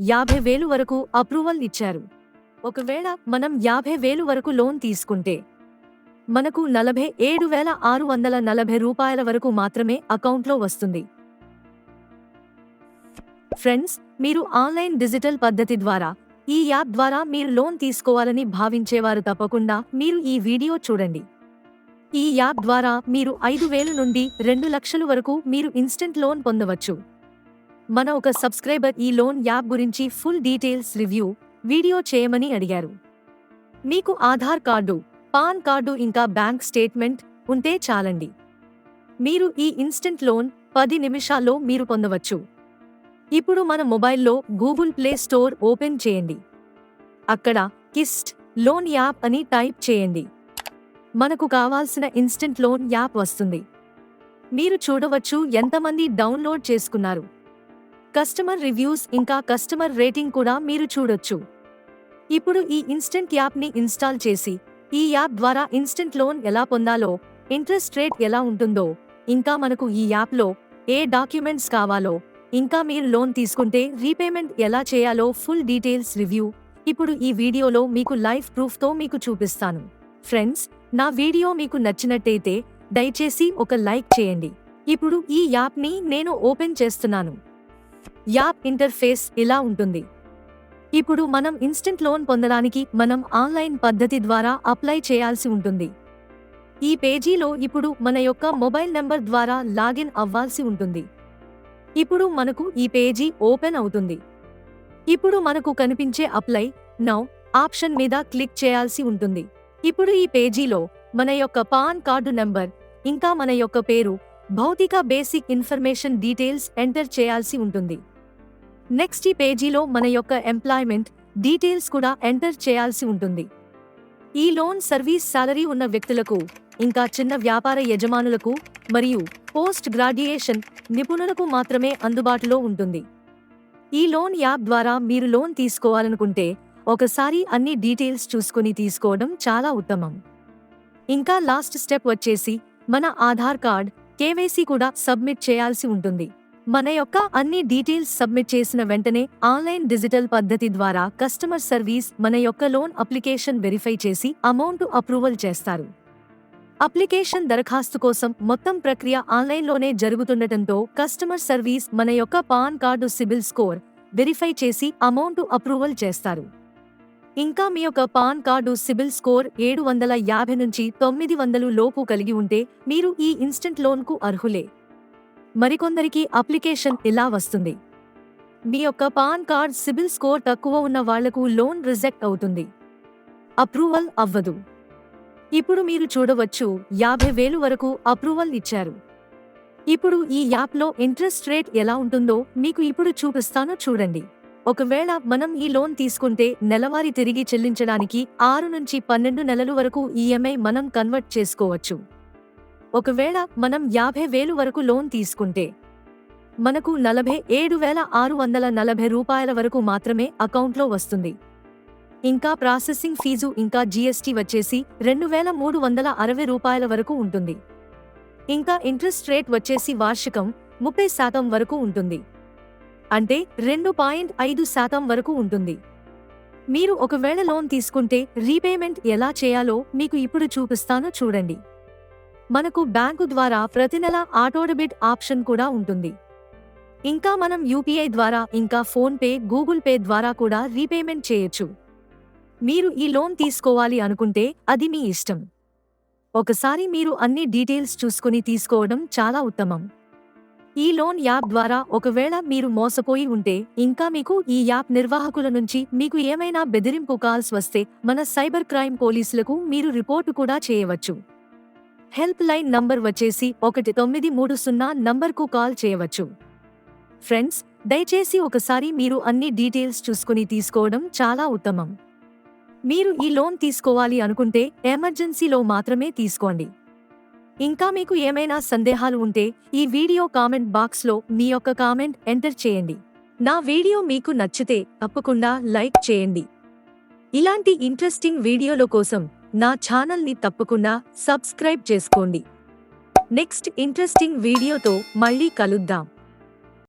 యాభై వేలు వరకు అప్రూవల్ ఇచ్చారు. ఒకవేళ మనం యాభై వేలు వరకు లోన్ తీసుకుంటే మనకు నలభై ఏడు వేల ఆరు వందల నలభై రూపాయల వరకు మాత్రమే అకౌంట్లో వస్తుంది. ఫ్రెండ్స్ మీరు ఆన్లైన్ డిజిటల్ పద్ధతి ద్వారా ఈ యాప్ ద్వారా మీరు లోన్ తీసుకోవాలని భావించేవారు తప్పకుండా మీరు ఈ వీడియో చూడండి. ఈ యాప్ ద్వారా మీరు ఐదు వేలు నుండి రెండు లక్షలు వరకు మీరు ఇన్స్టెంట్ లోన్ పొందవచ్చు. మన ఒక సబ్స్క్రైబర్ ఈ లోన్ యాప్ గురించి ఫుల్ డీటెయిల్స్ రివ్యూ వీడియో చేయమని అడిగారు. మీకు ఆధార్ కార్డు పాన్ కార్డు ఇంకా బ్యాంక్ స్టేట్మెంట్ ఉంటే చాలండి. మీరు ఈ ఇన్స్టెంట్ లోన్ పది నిమిషాల్లో మీరు పొందవచ్చు. ఇప్పుడు మన మొబైల్లో గూగుల్ ప్లే స్టోర్ ఓపెన్ చేయండి. అక్కడ కిస్ట్ లోన్ యాప్ అని టైప్ చేయండి. మనకు కావాల్సిన ఇన్స్టెంట్ లోన్ యాప్ వస్తుంది. మీరు చూడవచ్చు ఎంతమంది డౌన్లోడ్ చేసుకున్నారు. కస్టమర్ రివ్యూస్ ఇంకా కస్టమర్ రేటింగ్ కూడా మీరు చూడొచ్చు. ఇప్పుడు ఈ ఇన్స్టెంట్ యాప్ని ఇన్స్టాల్ చేసి ఈ యాప్ ద్వారా ఇన్స్టెంట్ లోన్ ఎలా పొందాలో ఇంట్రెస్ట్ రేట్ ఎలా ఉంటుందో ఇంకా మనకు ఈ యాప్లో ఏ డాక్యుమెంట్స్ కావాలో ఇంకా మీరు లోన్ తీసుకుంటే రీపేమెంట్ ఎలా చేయాలో ఫుల్ డీటెయిల్స్ రివ్యూ. ఇప్పుడు ఈ వీడియోలో మీకు లైఫ్ ప్రూఫ్తో మీకు చూపిస్తాను. ఫ్రెండ్స్ నా వీడియో మీకు నచ్చినట్టయితే దయచేసి ఒక లైక్ చేయండి. ఇప్పుడు ఈ యాప్ని నేను ఓపెన్ చేస్తున్నాను. యాప్ ఇంటర్ఫేస్ ఇలా ఉంటుంది. ఇప్పుడు మనం ఇన్స్టెంట్ లోన్ పొందడానికి మనం ఆన్లైన్ పద్ధతి ద్వారా అప్లై చేయాల్సి ఉంటుంది. ఈ పేజీలో ఇప్పుడు మన యొక్క మొబైల్ నెంబర్ ద్వారా లాగిన్ అవ్వాల్సి ఉంటుంది. ఇప్పుడు మనకు ఈ పేజీ ఓపెన్ అవుతుంది. ఇప్పుడు మనకు కనిపించే అప్లై నౌ ఆప్షన్ మీద క్లిక్ చేయాల్సి ఉంటుంది. ఇప్పుడు ఈ పేజీలో మన యొక్క పాన్ కార్డు నెంబర్ ఇంకా మన యొక్క పేరు భౌతిక బేసిక్ ఇన్ఫర్మేషన్ డీటెయిల్స్ ఎంటర్ చేయాల్సి ఉంటుంది. నెక్స్ట్ ఈ పేజీలో మన యొక్క ఎంప్లాయ్మెంట్ డీటెయిల్స్ కూడా ఎంటర్ చేయాల్సి ఉంటుంది. ఈ లోన్ సర్వీస్ సాలరీ ఉన్న వ్యక్తులకు ఇంకా చిన్న వ్యాపార యజమానులకు మరియు పోస్ట్ గ్రాడ్యుయేషన్ నిపుణులకు మాత్రమే అందుబాటులో ఉంటుంది. ఈ లోన్ యాప్ ద్వారా మీరు లోన్ తీసుకోవాలనుకుంటే ఒకసారి అన్ని డీటెయిల్స్ చూసుకుని తీసుకోవడం చాలా ఉత్తమం. ఇంకా లాస్ట్ స్టెప్ వచ్చేసి మన ఆధార్ కార్డ్ కేవైసీ కూడా సబ్మిట్ చేయాల్సి ఉంటుంది. మన యొక్క అన్ని డీటెయిల్స్ సబ్మిట్ చేసిన వెంటనే ఆన్లైన్ డిజిటల్ పద్ధతి ద్వారా కస్టమర్ సర్వీస్ మన యొక్క లోన్ అప్లికేషన్ వెరిఫై చేసి అమౌంట్ అప్రూవల్ చేస్తారు. అప్లికేషన్ దరఖాస్తు కోసం మొత్తం ప్రక్రియ ఆన్లైన్లోనే జరుగుతుండటంతో కస్టమర్ సర్వీస్ మన యొక్క PAN card CIBIL score verify చేసి అమౌంట్ అప్రూవల్ చేస్తారు. ఇంకా మీ యొక్క పాన్ కార్డు సిబిల్ స్కోర్ ఏడు వందల యాభై నుంచి తొమ్మిది వందలు లోపు కలిగి ఉంటే మీరు ఈ ఇన్స్టెంట్ లోన్కు అర్హులే. మరికొందరికి అప్లికేషన్ ఇలా వస్తుంది. మీ యొక్క పాన్ కార్డ్ సిబిల్ స్కోర్ తక్కువ ఉన్న వాళ్ళకు లోన్ రిజెక్ట్ అవుతుంది. అప్రూవల్ అవ్వదు. ఇప్పుడు మీరు చూడవచ్చు యాభై వేలు వరకు అప్రూవల్ ఇచ్చారు. ఇప్పుడు ఈ యాప్లో ఇంట్రెస్ట్ రేట్ ఎలా ఉంటుందో మీకు ఇప్పుడు చూపిస్తాను చూడండి. ఒకవేళ మనం ఈ లోన్ తీసుకుంటే నెలవారీ తిరిగి చెల్లించడానికి ఆరు నుంచి పన్నెండు నెలలు వరకు ఈఎంఐ మనం కన్వర్ట్ చేసుకోవచ్చు. ఒకవేళ మనం యాభై వేలు వరకు లోన్ తీసుకుంటే మనకు నలభై ఏడు వేల ఆరు వందల నలభై రూపాయల వరకు మాత్రమే అకౌంట్లో వస్తుంది. ఇంకా ప్రాసెసింగ్ ఫీజు ఇంకా జీఎస్టీ వచ్చేసి రెండు వేల మూడు వందల అరవై రూపాయల వరకు ఉంటుంది. ఇంకా ఇంట్రెస్ట్ రేట్ వచ్చేసి వార్షికం ముప్పై శాతం వరకు ఉంటుంది. అంటే రెండు పాయింట్ ఐదు శాతం వరకు ఉంటుంది. మీరు ఒకవేళ లోన్ తీసుకుంటే రీపేమెంట్ ఎలా చేయాలో మీకు ఇప్పుడు చూపిస్తాను చూడండి. మనకు బ్యాంకు ద్వారా ప్రతి నెల ఆటో డెబిట్ ఆప్షన్ కూడా ఉంటుంది. ఇంకా మనం యూపీఐ ద్వారా ఇంకా ఫోన్పే గూగుల్ పే ద్వారా కూడా రీపేమెంట్ చేయొచ్చు. మీరు ఈ లోన్ తీసుకోవాలి అనుకుంటే అది మీ ఇష్టం. ఒకసారి మీరు అన్ని డీటెయిల్స్ చూసుకుని తీసుకోవడం చాలా ఉత్తమం. ఈ లోన్ యాప్ ద్వారా ఒకవేళ మీరు మోసపోయి ఉంటే ఇంకా మీకు ఈ యాప్ నిర్వాహకుల నుంచి మీకు ఏమైనా బెదిరింపు కాల్స్ వస్తే మన సైబర్ క్రైమ్ పోలీసులకు మీరు రిపోర్టు కూడా చేయవచ్చు. హెల్ప్ లైన్ నంబర్ వచ్చేసి ఒకటి తొమ్మిది మూడు సున్నా నంబర్కు కాల్ చేయవచ్చు. ఫ్రెండ్స్ దయచేసి ఒకసారి మీరు అన్ని డీటెయిల్స్ చూసుకుని తీసుకోవడం చాలా ఉత్తమం. మీరు ఈ లోన్ తీసుకోవాలి అనుకుంటే ఎమర్జెన్సీలో మాత్రమే తీసుకోండి. ఇంకా మీకు ఏమైనా సందేహాలు ఉంటే ఈ వీడియో కామెంట్ బాక్స్లో మీ యొక్క కామెంట్ ఎంటర్ చేయండి. నా వీడియో మీకు నచ్చితే తప్పకుండా లైక్ చేయండి. ఇలాంటి ఇంట్రెస్టింగ్ వీడియోల కోసం నా ఛానల్ని తప్పకుండా సబ్స్క్రైబ్ చేసుకోండి. నెక్స్ట్ ఇంట్రెస్టింగ్ వీడియోతో మళ్ళీ కలుద్దాం.